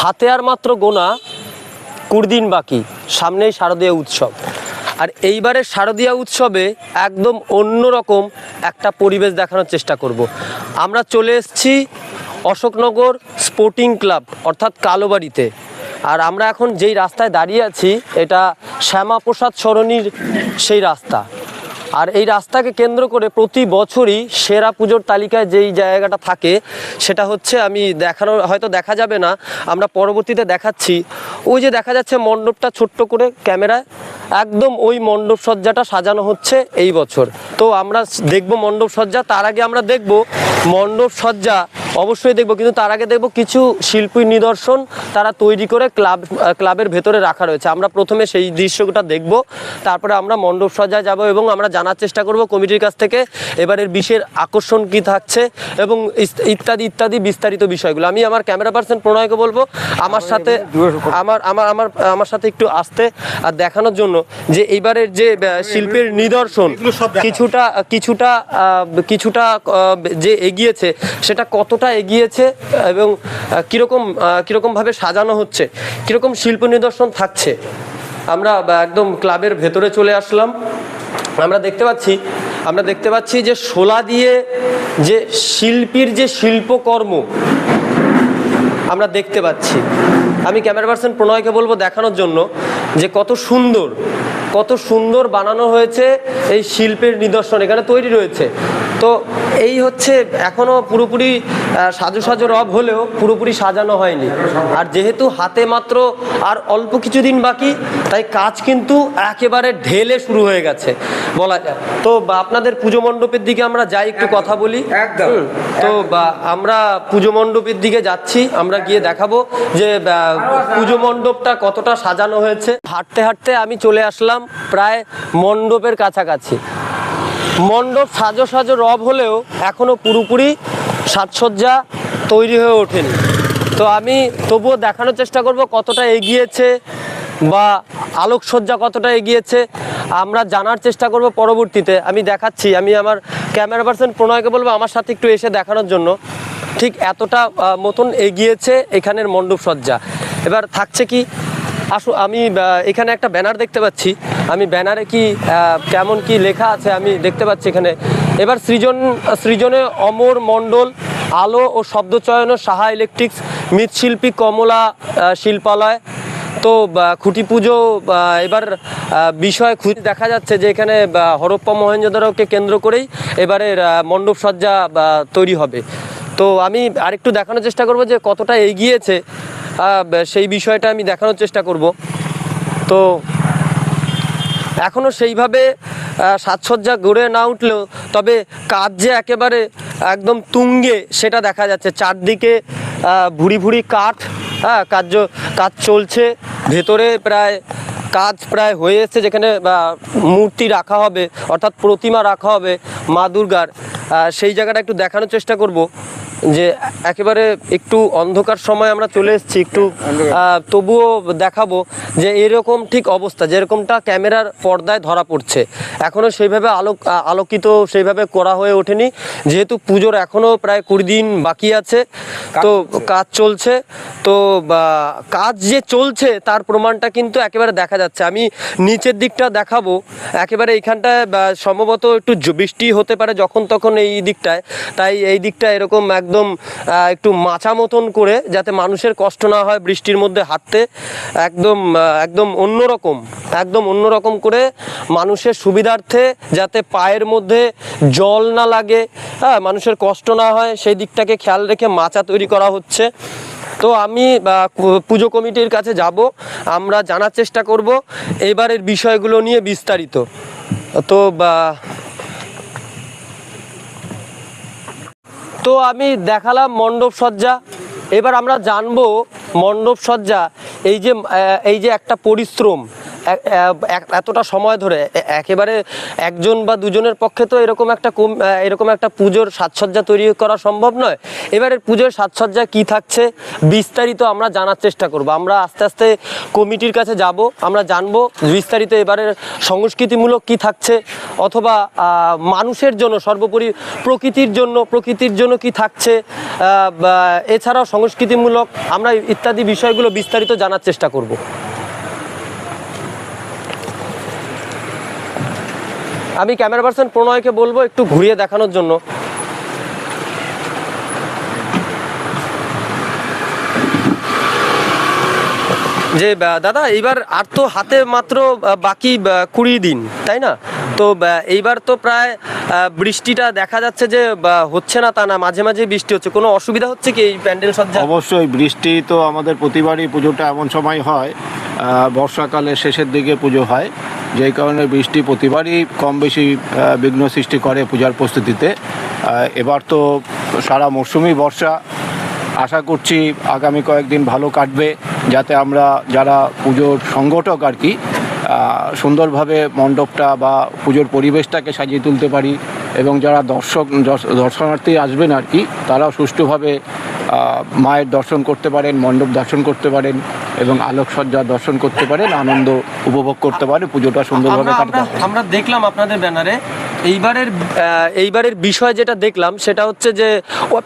হাতে আর মাত্র গোনা কুড়ি দিন বাকি, সামনেই শারদীয় উৎসব। আর এইবারের শারদীয়া উৎসবে একদম অন্যরকম একটা পরিবেশ দেখানোর চেষ্টা করব। আমরা চলে এসেছি অশোকনগর স্পোর্টিং ক্লাব, অর্থাৎ কালোবাড়িতে। আর আমরা এখন যেই রাস্তায় দাঁড়িয়ে আছি, এটা শ্যামাপ্রসাদ সরণির সেই রাস্তা। আর এই রাস্তাকে কেন্দ্র করে প্রতি বছরই সেরা পুজোর তালিকায় যেই জায়গাটা থাকে, সেটা হচ্ছে আমি দেখানো, হয়তো দেখা যাবে না, আমরা পরবর্তীতে দেখাচ্ছি। ওই যে দেখা যাচ্ছে মণ্ডপটা ছোট্ট করে ক্যামেরায়, একদম ওই মণ্ডপ সজ্জাটা সাজানো হচ্ছে এই বছর। তো আমরা দেখব মণ্ডপ সজ্জা, তার আগে আমরা দেখব মণ্ডপ সজ্জা অবশ্যই দেখব কিন্তু তার আগে দেখব কিছু শিল্পী নিদর্শন তারা তৈরি করে ক্লাব ক্লাবের ভেতরে রাখা রয়েছে। আমরা প্রথমে সেই দৃশ্যটা দেখব তারপরে আমরা মণ্ডপ সজ্জায় যাব এবং আমরা জানার চেষ্টা করব কমিটির কাছ থেকে এবারের বিশের আকর্ষণ কি থাকছে এবং ইত্যাদি ইত্যাদি বিস্তারিত বিষয়গুলো। আমি আমার ক্যামেরা পার্সন প্রণয়কে বলব আমার সাথে আমার আমার আমার আমার সাথে একটু আসতে আর দেখানোর জন্য যে এইবারের যে শিল্পের নিদর্শন কিছুটা কিছুটা কিছুটা যে এগিয়েছে সেটা কতটা এগিয়েছে এবং কীরকম কীরকম আহ, কীরকম ভাবে সাজানো হচ্ছে কীরকম শিল্প নিদর্শন থাকছে। আমরা একদম ক্লাবের ভেতরে চলে আসলাম। আমরা দেখতে পাচ্ছি আমরা দেখতে পাচ্ছি যে শোলা দিয়ে যে শিল্পীর যে শিল্পকর্ম আমরা দেখতে পাচ্ছি। আমি ক্যামেরা পার্সন প্রণয়কে বলব দেখানোর জন্য যে কত সুন্দর কত সুন্দর বানানো হয়েছে এই শিল্পের নিদর্শন এখানে তৈরি রয়েছে। তো এই হচ্ছে এখনও পুরোপুরি সাজু সাজু রব হলেও পুরোপুরি সাজানো হয়নি। আর যেহেতু হাতে মাত্র আর অল্প কিছুদিন বাকি তাই কাজ কিন্তু একেবারে ঢেলে শুরু হয়ে গেছে বলা যায়। তো বা আপনাদের পুজো মণ্ডপের দিকে আমরা যাই একটু কথা বলি। তো বা আমরা পুজো মণ্ডপের দিকে যাচ্ছি আমরা গিয়ে দেখাবো যে পুজো মণ্ডপটা কতটা সাজানো হয়েছে। হাঁটতে হাঁটতে আমি চলে আসলাম প্রায় মণ্ডপের কাছাকাছি। মণ্ডপ সাজো সাজো রব হলেও এখনও পুরোপুরি সাজসজ্জা তৈরি হয়ে ওঠেনি। তো আমি তবুও দেখানোর চেষ্টা করব কতটা এগিয়েছে বা আলোকসজ্জা কতটা এগিয়েছে। আমরা জানার চেষ্টা করব পরবর্তীতে। আমি দেখাচ্ছি, আমি আমার ক্যামেরা পার্সন প্রণয়কে বলব আমার সাথে একটু এসে দেখানোর জন্য। ঠিক এতটা মতন এগিয়েছে এখানের মণ্ডপ সজ্জা এবার থাকছে কি আসু আমি এখানে একটা ব্যানার দেখতে পাচ্ছি। আমি ব্যানারে কি কেমন কি লেখা আছে আমি দেখতে পাচ্ছি এখানে। এবার সৃজন সৃজনে অমর মণ্ডল আলো ও শব্দচয়ন সাহা ইলেকট্রিক্স মৃৎশিল্পী কমলা শিল্পালয়। তো খুঁটি পুজো এবার বিষয় খুঁজে দেখা যাচ্ছে যে এখানে হরপ্পা মহেঞ্জোদারোকে কেন্দ্র করেই এবারের আহ, মণ্ডপ সজ্জা তৈরি হবে। তো আমি আরেকটু দেখানোর চেষ্টা করব যে কতটা এগিয়েছে সেই বিষয়টা আমি দেখানোর চেষ্টা করব। তো এখনও সেইভাবে সাজসজ্জা গড়ে না উঠলেও, তবে কাজ যে একেবারে একদম তুঙ্গে সেটা দেখা যাচ্ছে। চারদিকে ভুড়ি ভুড়ি কাঠ হ্যাঁ কাজ কাজ চলছে। ভেতরে প্রায় কাজ প্রায় হয়ে এসছে যেখানে মূর্তি রাখা হবে, অর্থাৎ প্রতিমা রাখা হবে মা দুর্গার। সেই জায়গাটা একটু দেখানোর চেষ্টা করব। যে একেবারে একটু অন্ধকার সময় আমরা চলে এসেছি একটু তবুও দেখাবো যে এরকম ঠিক অবস্থা যেরকমটা ক্যামেরার পর্দায় ধরা পড়ছে। এখনও সেইভাবে আলোক আলোকিত সেইভাবে করা হয়ে ওঠেনি। যেহেতু পুজোর এখনও প্রায় কুড়ি দিন বাকি আছে তো কাজ চলছে। তো কাজ যে চলছে তার প্রমাণটা কিন্তু একেবারে দেখা যাচ্ছে। আমি নিচের দিকটা দেখাবো। একেবারে এইখানটায় সম্ভবত একটু বৃষ্টি হতে পারে যখন তখন এই দিকটায়। তাই এই দিকটা এরকম একদম একটু মাচা মতন করে যাতে মানুষের কষ্ট না হয় বৃষ্টির মধ্যে হাঁটতে, একদম একদম অন্যরকম একদম অন্যরকম করে মানুষের সুবিধার্থে যাতে পায়ের মধ্যে জল না লাগে হ্যাঁ মানুষের কষ্ট না হয়, সেই দিকটাকে খেয়াল রেখে মাচা তৈরি করা হচ্ছে। তো আমি পুজো কমিটির কাছে যাব, আমরা জানার চেষ্টা করব, এবারের বিষয়গুলো নিয়ে বিস্তারিত। তো তো আমি দেখালাম মণ্ডপ সজ্জা। এবার আমরা জানব মণ্ডপ সজ্জা, এই যে এই যে একটা পরিশ্রম। এতটা সময় ধরে একেবারে একজন বা দুজনের পক্ষে তো এরকম একটা কম এরকম একটা পুজোর সাজসজ্জা তৈরি করা সম্ভব নয়। এবারের পুজোর সাজসজ্জা কি থাকছে বিস্তারিত আমরা জানার চেষ্টা করব। আমরা আস্তে আস্তে কমিটির কাছে যাব, আমরা জানব বিস্তারিত এবারের সংস্কৃতিমূলক কি থাকছে অথবা মানুষের জন্য, সর্বোপরি প্রকৃতির জন্য প্রকৃতির জন্য কি থাকছে এছাড়াও সংস্কৃতিমূলক আমরা ইত্যাদি বিষয়গুলো বিস্তারিত জানার চেষ্টা করব। আমি ক্যামেরা পার্সন প্রণয়কে বলব একটু ঘুরিয়ে দেখানোর জন্য। যে দাদা, এইবার আর তো হাতে মাত্র বাকি কুড়ি দিন, তাই না? তো এইবার তো প্রায় বৃষ্টিটা দেখা যাচ্ছে যে হচ্ছে না তা না, মাঝে মাঝে বৃষ্টি হচ্ছে। কোনো অসুবিধা হচ্ছে কি এই প্যান্ডেল সজ্জা অবশ্যই, বৃষ্টি তো আমাদের প্রতিবারই পুজোটা এমন সময় হয় বর্ষাকালের শেষের দিকে পুজো হয়। যেই কারণে বৃষ্টি প্রতিবারই কম বেশি বিঘ্ন সৃষ্টি করে পূজার প্রস্তুতিতে। এবার তো সারা মরশুমই বর্ষা। আশা করছি আগামী কয়েকদিন ভালো কাটবে, যাতে আমরা যারা পুজোর সংগঠক আর কি সুন্দরভাবে মণ্ডপটা বা পুজোর পরিবেশটাকে সাজিয়ে তুলতে পারি, এবং যারা দর্শক, দর্শ- দর্শনার্থী আসবেন আর কি, তারাও সুষ্ঠুভাবে মায়ের দর্শন করতে পারেন মণ্ডপ দর্শন করতে পারেন এবং আলোকসজ্জা দর্শন করতে পারেন আনন্দ উপভোগ করতে পারেন পুজোটা সুন্দরভাবে আমরা- কাটতে আমরা আমরা দেখলাম আপনাদের ব্যানারে এইবারের এইবারের বিষয় যেটা দেখলাম সেটা হচ্ছে যে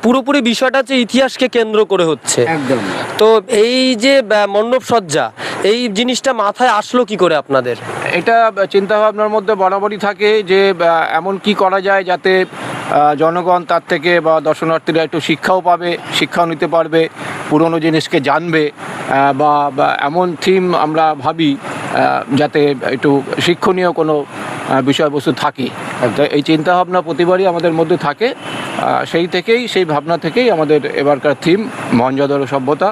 পুরোপুরি বিষয়টা হচ্ছে ইতিহাসকে কেন্দ্র করে হচ্ছে। একদম। তো এই যে মণ্ডপ সজ্জা এই জিনিসটা মাথায় আসলো কি করে আপনাদের? এটা চিন্তা ভাবনার মধ্যে বরাবরই থাকে যে এমন কি করা যায় যাতে জনগণ তার থেকে বা দর্শনার্থীরা একটু শিক্ষাও পাবে, শিক্ষাও নিতে পারবে, পুরনো জিনিসকে জানবে বা এমন থিম আমরা ভাবি যাতে একটু শিক্ষণীয় কোনো বিষয়বস্তু থাকে। এই চিন্তা ভাবনা প্রতিবারই আমাদের মধ্যে থাকে সেই থেকেই, সেই ভাবনা থেকেই আমাদের এবারকার থিম মহেঞ্জোদড়ো সভ্যতা।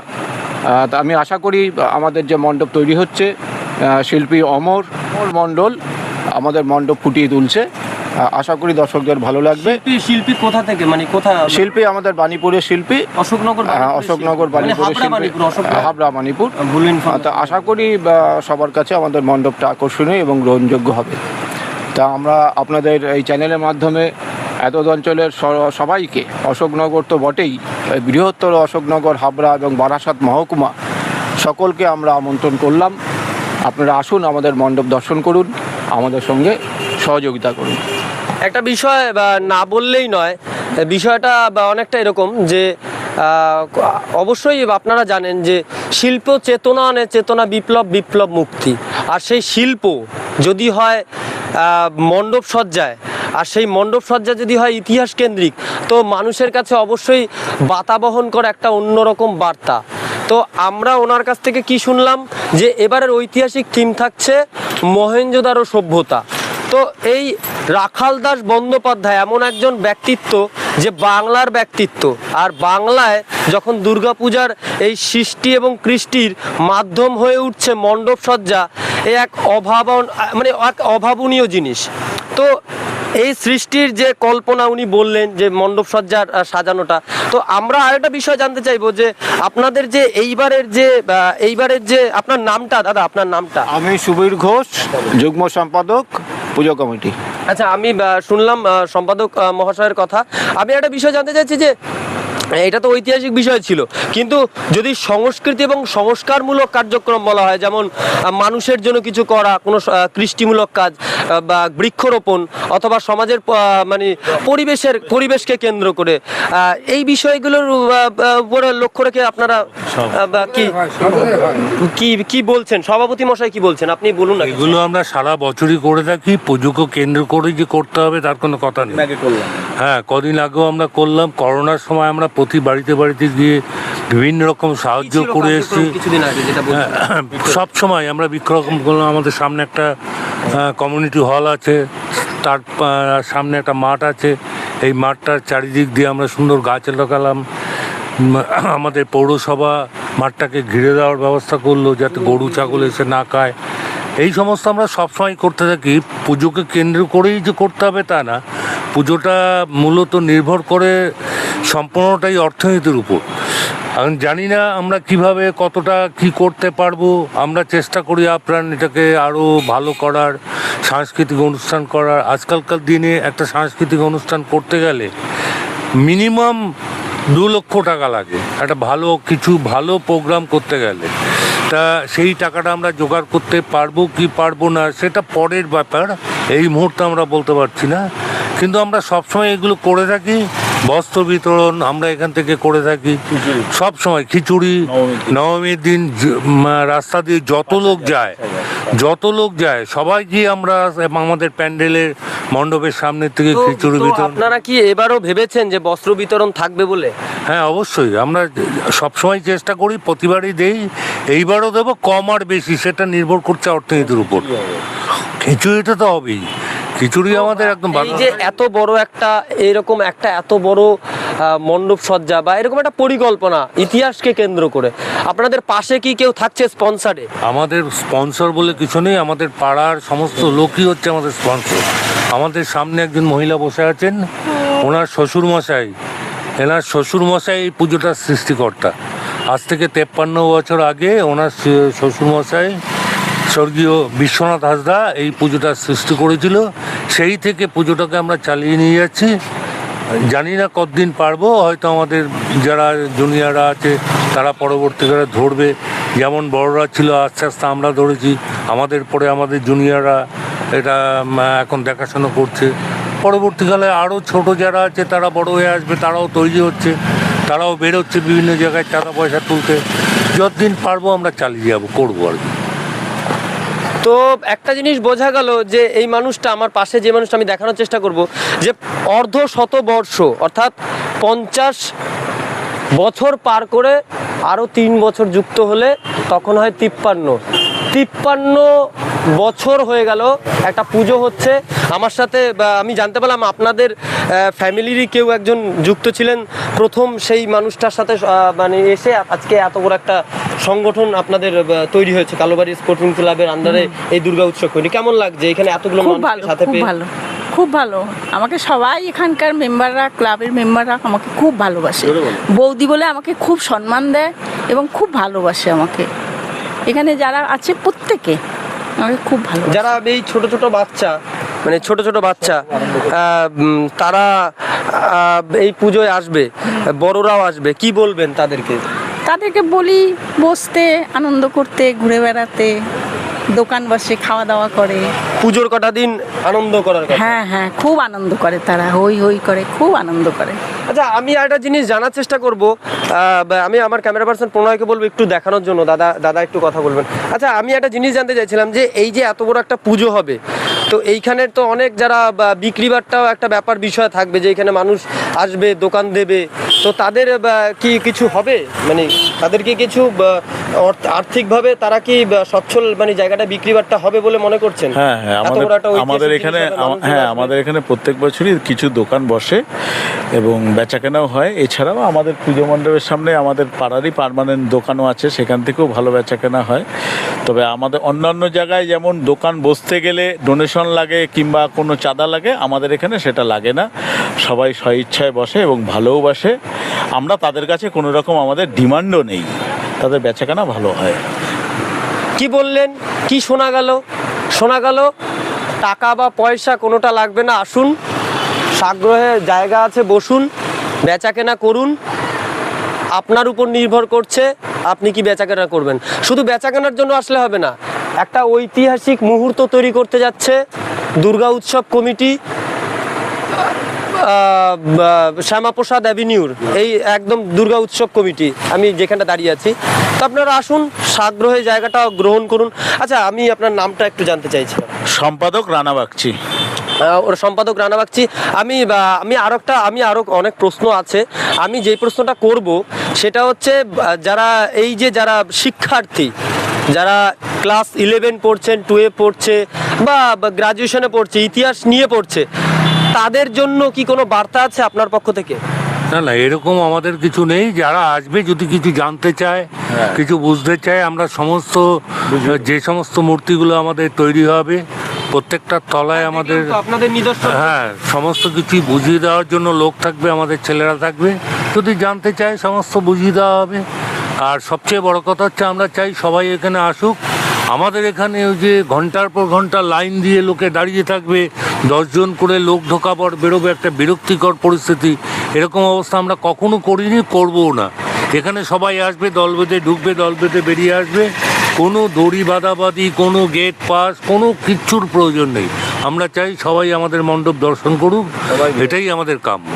তা আমি আশা করি, আমাদের যে মণ্ডপ তৈরি হচ্ছে শিল্পী অমর মণ্ডল আমাদের মণ্ডপ ফুটিয়ে তুলছে। আশা করি দর্শকদের ভালো লাগবে। শিল্পী কোথা থেকে? মানে কোথা শিল্পী আমাদের বাণীপুরের শিল্পী। অশোকনগর অশোকনগর মানে বাণীপুরের শিল্পী। আহ, হাবড়া আহ, তা আশা করি সবার কাছে আমাদের মণ্ডপটা আকর্ষণীয় এবং গ্রহণযোগ্য হবে। তা আমরা আপনাদের এই চ্যানেলের মাধ্যমে এত অঞ্চলের সবাইকে অশোকনগর তো বটেই বৃহত্তর অশোকনগর হাবড়া এবং বারাসাত মহকুমা সকলকে আমরা আমন্ত্রণ করলাম। আপনারা আসুন আমাদের মণ্ডপ দর্শন করুন। আমাদের সঙ্গে সহযোগিতা করুন। একটা বিষয় না বললেই নয়, বিষয়টা অনেকটা এরকম যে অবশ্যই আপনারা জানেন যে, শিল্প চেতনা আনে চেতনা বিপ্লব বিপ্লব মুক্তি। আর সেই শিল্প যদি হয় মণ্ডপ সজ্জায়, আর সেই মণ্ডপ সজ্জা যদি হয় ইতিহাস কেন্দ্রিক, তো মানুষের কাছে অবশ্যই বাতাবহন করে একটা অন্যরকম বার্তা। তো আমরা ওনার কাছ থেকে কি শুনলাম? যে এবারের ঐতিহাসিক থিম থাকছে মহেঞ্জোদারো সভ্যতা। তো এই রাখাল দাস বন্দ্যোপাধ্যায় এমন একজন ব্যক্তিত্ব যে বাংলার ব্যক্তিত্ব। আর বাংলায় যখন দুর্গাপূজার এই সৃষ্টি এবং কৃষ্টির মাধ্যম হয়ে উঠছে মণ্ডপ সজ্জা এ এক অভাবন মানে এক অভাবনীয় জিনিস। তো এই সৃষ্টির যে কল্পনা উনি বললেন যে মণ্ডপ সজ্জার সাজানোটা তো আমরা আরেকটা বিষয় জানতে চাইব যে আপনাদের যে এইবারের যে এইবারের যে আপনার নামটা দাদা আপনার নামটা? আমি সুবীর ঘোষ যুগ্ম সম্পাদক পুজো কমিটি। আচ্ছা আমি শুনলাম সম্পাদক মহাশয়ের কথা। আমি একটা বিষয় জানতে চাইছি যে এটা তো ঐতিহাসিক বিষয় ছিল। কিন্তু যদি সংস্কৃতি এবং সংস্কারমূলক কার্যক্রম বলা হয় যেমন মানুষের জন্য কিছু করা কোনো কৃষ্টিমূলক কাজ বা বৃক্ষরোপণ অথবা সমাজের মানে পরিবেশের পরিবেশকে কেন্দ্র করে এই বিষয়গুলোর উপরে লক্ষ্য রেখে আপনারা কি কি কি বলছেন? সভাপতি মশাই কি বলছেন? আপনি বলুন না এগুলো আমরা সারা বছরই করে থাকি পুজোকে কেন্দ্র করে যে করতে হবে তার কোনো কথা নেই। হ্যাঁ কদিন আগেও আমরা করলাম করোনার সময় আমরা প্রতি বাড়িতে বাড়িতে গিয়ে বিভিন্ন রকম সাহায্য করে এসেছি হ্যাঁ, সব সময় আমরা বিক্ষরকম করলাম আমাদের সামনে একটা কমিউনিটি হল আছে তার সামনে একটা মাঠ আছে। এই মাঠটার চারিদিক দিয়ে আমরা সুন্দর গাছ লাগালাম। আমাদের পৌরসভা মাঠটাকে ঘিরে দেওয়ার ব্যবস্থা করল যাতে গরু ছাগল এসে না খায়। এই সমস্ত আমরা সবসময় করতে থাকি। পুজোকে কেন্দ্র করেই যে করতে হবে তা না। পুজোটা মূলত নির্ভর করে সম্পূর্ণটাই অর্থনীতির উপর। এখন জানি না আমরা কীভাবে, কতটা কি করতে পারব। আমরা চেষ্টা করি আপ্রাণ এটাকে আরও ভালো করার, সাংস্কৃতিক অনুষ্ঠান করার। আজকালকার দিনে একটা সাংস্কৃতিক অনুষ্ঠান করতে গেলে মিনিমাম দু লক্ষ টাকা লাগে। একটা ভালো কিছু ভালো প্রোগ্রাম করতে গেলে। তা সেই টাকাটা আমরা জোগাড় করতে পারব কি পারব না, সেটা পরের ব্যাপার। এই মুহূর্তে আমরা বলতে পারছি না। কিন্তু আমরা সবসময় এগুলো করে থাকি। বস্ত্র বিতরণ আমরা এখান থেকে করে থাকি। সব সময় খিচুড়ি নবমীর দিন। রাস্তা দিয়ে যত লোক যায় যত লোক যায় সবাই গিয়ে আমরা আমাদের প্যান্ডেলের মণ্ডপের সামনে থেকে খিচুড়ি বিতরণ। আপনারা কি এবারও ভেবেছেন যে বস্ত্র বিতরণ থাকবে বলে? হ্যাঁ অবশ্যই। আমরা সবসময় চেষ্টা করি প্রতিবারই দেই। এইবারও দেবো কম আর বেশি সেটা নির্ভর করছে অর্থনীতির উপর। খিচুড়িটা তো হবেই। খিচুড়ি আমাদের একদম এই যে এত বড় একটা এরকম একটা এত বড় মণ্ডপ সজ্জা বা এরকম একটা পরিকল্পনা ইতিহাসকে কেন্দ্র করে আপনাদের পাশে কি কেউ থাকছে স্পন্সারে আমাদের স্পন্সর বলে কিছু নেই আমাদের পাড়ার সমস্ত লোকই হচ্ছে আমাদের স্পন্সর আমাদের সামনে একজন মহিলা বসে আছেন ওনার শ্বশুর মশাই এনার শ্বশুর মশাই এই পুজোটার সৃষ্টিকর্তা। আজ থেকে তেপ্পান্ন বছর আগে ওনার শ্বশুর মশাই স্বর্গীয় বিশ্বনাথ হাসদা এই পুজোটা সৃষ্টি করেছিল। সেই থেকে পুজোটাকে আমরা চালিয়ে নিয়ে যাচ্ছি। জানি না কতদিন পারব, হয়তো আমাদের যারা জুনিয়ররা আছে, তারা পরবর্তীকালে ধরবে। যেমন বড়রা ছিল, আস্তে আস্তে আমরা ধরেছি। আমাদের পরে আমাদের জুনিয়ররা এটা এখন দেখাশোনা করছে। পরবর্তীকালে আরও ছোট যারা আছে, তারা বড় হয়ে আসবে, তারাও তৈরি হচ্ছে। তারাও বেরোচ্ছে বিভিন্ন জায়গায় টাকা পয়সা তুলতে। যতদিন পারব আমরা চালিয়ে যাব, করব আর কি। তো একটা জিনিস বোঝা গেল যে এই মানুষটা আমার পাশে যে মানুষটা আমি দেখানোর চেষ্টা করব যে অর্ধ শত বর্ষ অর্থাৎ পঞ্চাশ বছর পার করে আরও তিন বছর যুক্ত হলে তখন হয় তিপ্পান্ন। তিপ্পান্ন বছর হয়ে গেল একটা পুজো হচ্ছে। আমার সাথে আমি জানতে পারলাম আপনাদের ফ্যামিলিরই কেউ একজন যুক্ত ছিলেন। প্রথম সেই মানুষটার সাথে মানে এসে আজকে এত বড় একটা সংগঠন আপনাদের তৈরি হয়েছে। কালোবাড়ি স্পোর্টিং ক্লাবের আন্ডারে এই দুর্গা উৎসব কেমন লাগছে? এখানে এতগুলো সাথে পেয়ে? খুব ভালো। আমাকে সবাই এখানকার মেম্বাররা ক্লাবের মেম্বাররা আমাকে খুব ভালোবাসে। বৌদি বলে আমাকে খুব সম্মান দেয় এবং খুব ভালোবাসে আমাকে। এখানে যারা আছে প্রত্যেকে আমাকে খুব ভালো যারা এই ছোট ছোট বাচ্চা মানে ছোট ছোট বাচ্চা তারা এই পুজোয় আসবে বড়রাও আসবে কি বলবেন তাদেরকে? তাদেরকে বলি বসতে আনন্দ করতে ঘুরে বেড়াতে দোকান বসে খাওয়া দাওয়া করে। পুজোর কটা দিন আনন্দ করার কথা? হ্যাঁ হ্যাঁ খুব আনন্দ করে তারা হই হই করে খুব আনন্দ করে। আচ্ছা আমি একটা জিনিস জানার চেষ্টা করব। আমি আমার ক্যামেরা পার্সন প্রণয়কে বলব একটু দেখানোর জন্য দাদা দাদা একটু কথা বলবেন। আচ্ছা আমি একটা জিনিস জানতে চাইছিলাম যে এই যে এত বড় একটা পুজো হবে তো এইখানে তো অনেক যারা বা, বিক্রি বাট্টাও একটা ব্যাপার বিষয় থাকবে যে এখানে মানুষ আসবে দোকান দেবে তো তাদের কি কিছু হবে? মানে তাদেরকে কিছু আর্থিকভাবে তারা কি সচ্ছল মানে জায়গাটা বিক্রি বাট্টা হবে বলে মনে করছেন? হ্যাঁ। হ্যাঁ আমাদের আমাদের এখানে হ্যাঁ আমাদের এখানে প্রত্যেক বছরই কিছু দোকান বসে এবং বেচাকেনাও হয়। এছাড়াও আমাদের পুজো মণ্ডপের সামনে আমাদের পাড়ারই পার্মানেন্ট দোকানও আছে সেখান থেকেও ভালো বেচাকেনা হয়। তবে আমাদের অন্যান্য জায়গায় যেমন দোকান বসতে গেলে ডোনেশন লাগে কিংবা কোনো চাঁদা লাগে আমাদের এখানে সেটা লাগে না। সবাই স্বইচ্ছায় বসে এবং ভালোও বাসে। আমরা তাদের কাছে কোনো রকম আমাদের ডিমান্ডও নেই। তাদের বেচাকেনা ভালো হয়। কি বললেন? কি শোনা গেল? শোনা গেল, টাকা বা পয়সা কোনোটা লাগবে না, আসুন। সাগ্রহে জায়গা আছে, বসুন বেচা কেনা করুন। আপনার উপর নির্ভর করছে, আপনি কি বেচাকেনা করবেন। শুধু বেচাকেনার জন্য আসলে হবে না, একটা ঐতিহাসিক মুহূর্ত তৈরি করতে যাচ্ছে, দুর্গা উৎসব কমিটি। শ্যামাপ্রসাদ অ্যাভিনিউর এই একদম দুর্গা উৎসব কমিটি আমি যেখানটা দাঁড়িয়ে আছি। তো আপনারা আসুন সাগ্রহে জায়গাটা গ্রহণ করুন। আচ্ছা আমি আপনার নামটা একটু জানতে চাইছিলাম। সম্পাদক রানা বাগচি। ওর সম্পাদক রানা বাগচি। আমি আমি আরও একটা আমি আরও অনেক প্রশ্ন আছে। আমি যে প্রশ্নটা করব সেটা হচ্ছে যারা এই যে যারা শিক্ষার্থী যারা ক্লাস ইলেভেন পড়ছেন টুয়ে পড়ছে বা গ্রাজুয়েশনে পড়ছে ইতিহাস নিয়ে পড়ছে তাদের জন্য কি কোনো বার্তা আছে আপনার পক্ষ থেকে? না না এরকম আমাদের কিছু নেই। যারা আসবে যদি কিছু জানতে চায় কিছু বুঝতে চায় আমরা সমস্ত যে সমস্ত মূর্তিগুলো আমাদের তৈরি হবে প্রত্যেকটা তলায় আমাদের আপনাদের নিদর্শন। হ্যাঁ সমস্ত কিছু বুঝিয়ে দেওয়ার জন্য লোক থাকবে আমাদের ছেলেরা থাকবে। যদি জানতে চায় সমস্ত বুঝিয়ে দেওয়া হবে। আর সবচেয়ে বড় কথা হচ্ছে আমরা চাই সবাই এখানে আসুক। আমাদের এখানে ওই যে ঘণ্টার পর ঘণ্টা লাইন দিয়ে লোকে দাঁড়িয়ে থাকবে দশজন করে লোক ঢোকাবার বেরোবে একটা বিরক্তিকর পরিস্থিতি। এরকম অবস্থা আমরা কখনো করিনি করবও না। এখানে সবাই আসবে দল বেঁধে ঢুকবে দল বেঁধে বেরিয়ে আসবে। কোনো দড়ি বাদাবাদি কোনো গেট পাস কোনো কিচ্ছুর প্রয়োজন নেই। আমরা চাই সবাই আমাদের মণ্ডপ দর্শন করুক এটাই আমাদের কাম্য।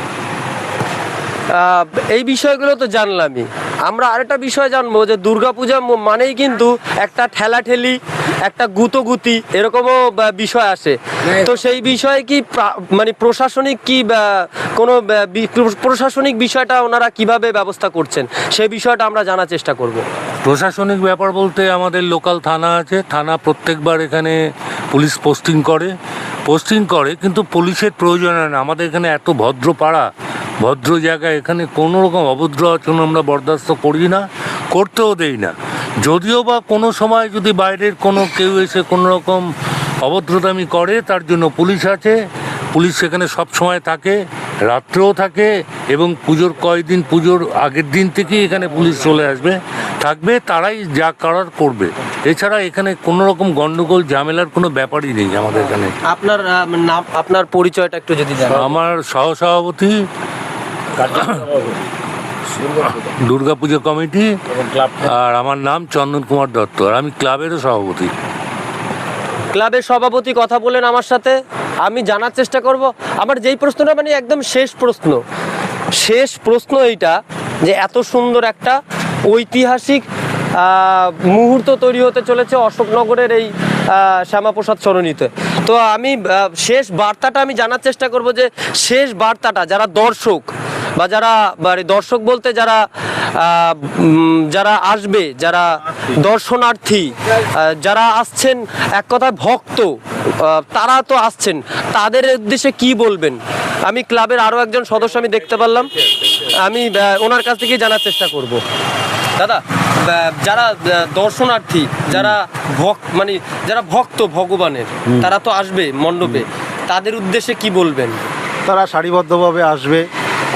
আহ, এই বিষয়গুলো তো জানলামই। আমরা আরেকটা বিষয় জানব যে দুর্গাপূজা ম- মানেই কিন্তু একটা ঠেলাঠেলি একটা গুতোগুতি এরকমও বিষয় আসে। তো সেই বিষয়ে কি মানে প্রশাসনিক কি কোনো প্রশাসনিক বিষয়টা ওনারা কীভাবে ব্যবস্থা করছেন? সেই বিষয়টা আমরা জানার চেষ্টা করব। প্রশাসনিক ব্যাপার বলতে আমাদের লোকাল থানা আছে। থানা প্রত্যেকবার এখানে পুলিশ পোস্টিং করে। পোস্টিং করে কিন্তু পুলিশের প্রয়োজন হয় না। আমাদের এখানে এত ভদ্র পাড়া ভদ্র জায়গায় এখানে কোনো রকম অভদ্র আচরণ আমরা বরদাস্ত করি না করতেও দেই না। যদিও বা কোনো সময় যদি বাইরের কোনো কেউ এসে কোনো রকম অভদ্রতামি করে তার জন্য পুলিশ আছে। পুলিশ সেখানে সব সময় থাকে রাত্রেও থাকে এবং পুজোর কয়েকদিন পুজোর আগের দিন থেকেই এখানে পুলিশ চলে আসবে। থাকবে তারাই যা করার করবে। এছাড়া এখানে কোনো রকম গন্ডগোল ঝামেলার কোনো ব্যাপারই নেই আমাদের এখানে। আপনার নাম আপনার পরিচয়টা একটু যদি আমার সহসভাপতি দুর্গাপুজো কমিটি আর আমার নাম চন্দন কুমার দত্ত আর আমি ক্লাবেরও সভাপতি। ক্লাবের সভাপতি কথা বলেন আমার সাথে আমি জানার চেষ্টা করব। আমার যেই প্রশ্নটা মানে একদম শেষ প্রশ্ন। শেষ প্রশ্ন এইটা যে এত সুন্দর একটা ঐতিহাসিক আহ, মুহূর্ত তৈরি হতে চলেছে অশোকনগরের এই শ্যামাপ্রসাদ সরণিতে। তো আমি শেষ বার্তাটা আমি জানার চেষ্টা করব যে শেষ বার্তাটা যারা দর্শক বা যারা মানে দর্শক বলতে যারা যারা আসবে, যারা দর্শনার্থী যারা আসছেন, এক কথায় ভক্ত তারা তো আসছেন, তাদের উদ্দেশ্যে কি বলবেন? আমি ক্লাবের আরও একজন সদস্য আমি দেখতে পারলাম। আমি ওনার কাছ থেকে জানার চেষ্টা করব। দাদা যারা দর্শনার্থী, যারা ভক্ত মানে যারা ভক্ত ভগবানের, তারা তো আসবে মণ্ডপে। তাদের উদ্দেশ্যে কি বলবেন? তারা সারিবদ্ধভাবে আসবে।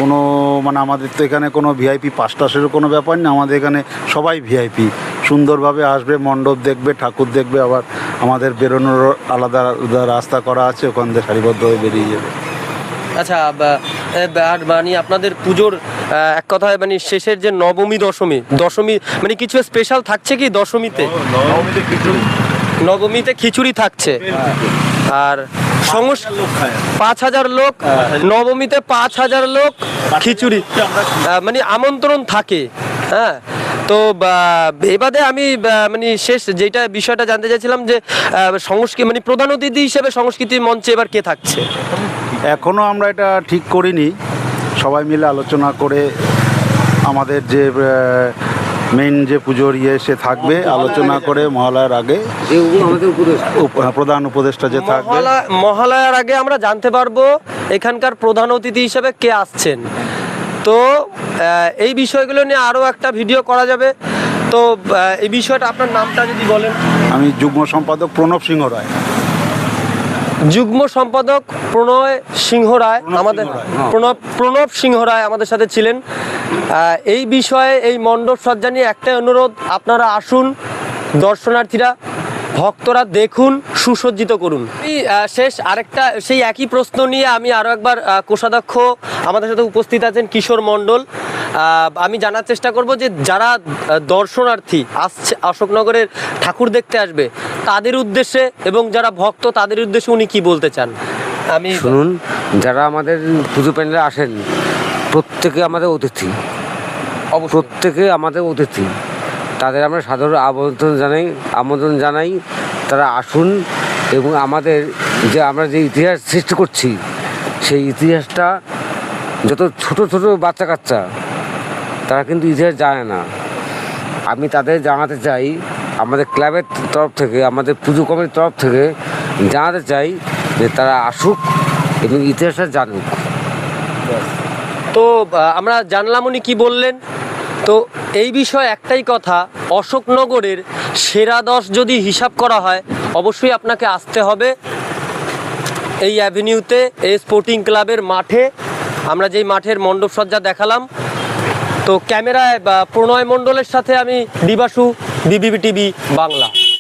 কোনো মানে আমাদের তো এখানে কোনো ভিআইপি পাস টাসেরও কোনো ব্যাপার নেই আমাদের এখানে সবাই ভিআইপি সুন্দরভাবে আসবে মণ্ডপ দেখবে ঠাকুর দেখবে আবার আমাদের বেরোনোর আলাদা আলাদা রাস্তা করা আছে ওখান থেকে হয়ে বেরিয়ে যাবে। আচ্ছা আর মানে আপনাদের পুজোর এক কথায় মানে শেষের যে নবমী দশমী দশমী মানে কিছু স্পেশাল থাকছে কি দশমীতে? নবমীতে খিচুড়ি। থাকছে। আর পাঁচ হাজার লোক নবমীতে পাঁচ হাজার লোক খিচুড়ি। মানে আমন্ত্রণ থাকে হ্যাঁ। তো এবারে আমি মানে শেষ যেটা বিষয়টা জানতে চাইছিলাম যে সংস্কৃতি মানে প্রধান অতিথি হিসেবে সংস্কৃতির মঞ্চে এবার কে থাকছে? এখনও আমরা এটা ঠিক করিনি। সবাই মিলে আলোচনা করে আমাদের যে মেইন যে পুজোর ইয়ে সে থাকবে আলোচনা করে মহালয়ার আগে। উপ- প্রধান উপদেষ্টা যে থাকবে। মহালয়ার আগে আমরা জানতে পারব এখানকার প্রধান অতিথি হিসেবে কে আসছেন। তো এই বিষয়গুলো নিয়ে আরও একটা ভিডিও করা যাবে। তো এই বিষয়টা আপনার নামটা যদি বলেন। আমি যুগ্ম সম্পাদক প্রণব সিংহ রায়। যুগ্ম সম্পাদক প্রণয় সিংহ রায় আমাদের প্রণব প্রণব সিংহ রায় আমাদের সাথে ছিলেন। এই বিষয়ে এই মণ্ডপ সজ্জা নিয়ে একটাই অনুরোধ আপনারা আসুন দর্শনার্থীরা। ভক্তরা দেখুন সুসজ্জিত করুন। এই, শেষ আরেকটা সেই একই প্রশ্ন নিয়ে আমি আরও একবার কোষাধ্যক্ষ আমাদের সাথে উপস্থিত আছেন কিশোর মণ্ডল। আমি জানার চেষ্টা করব যে যারা দর্শনার্থী আসছে অশোকনগরের ঠাকুর দেখতে আসবে তাদের উদ্দেশ্যে এবং যারা ভক্ত তাদের উদ্দেশ্যে উনি কি বলতে চান? আমি শুনুন যারা আমাদের পুজো প্যান্ডেলে আসেন প্রত্যেকে আমাদের অতিথি। প্রত্যেকে আমাদের অতিথি। তাদের আমরা সাধারণ আমন্ত্রণ জানাই আমন্ত্রণ জানাই। তারা আসুন এবং আমাদের যে আমরা যে ইতিহাস সৃষ্টি করছি, সেই ইতিহাসটা যত ছোট ছোট বাচ্চা কাচ্চা তারা কিন্তু ইতিহাস জানে না। আমি তাদের জানাতে চাই, আমাদের ক্লাবের তরফ থেকে, আমাদের পুজো কমিটির তরফ থেকে জানাতে চাই যে তারা আসুক এবং ইতিহাসটা জানুক। তো আমরা জানলাম উনি কি বললেন। তো এই বিষয়ে একটাই কথা, অশোকনগরের সেরা দশ যদি হিসাব করা হয়, অবশ্যই আপনাকে আসতে হবে এই অ্যাভিনিউতে, এই স্পোর্টিং ক্লাবের মাঠে। আমরা যেই মাঠের মণ্ডপ সজ্জা দেখালাম। তো ক্যামেরায় প্রণয় মণ্ডলের সাথে আমি দিবাসু, বিবিবি টিভি বাংলা।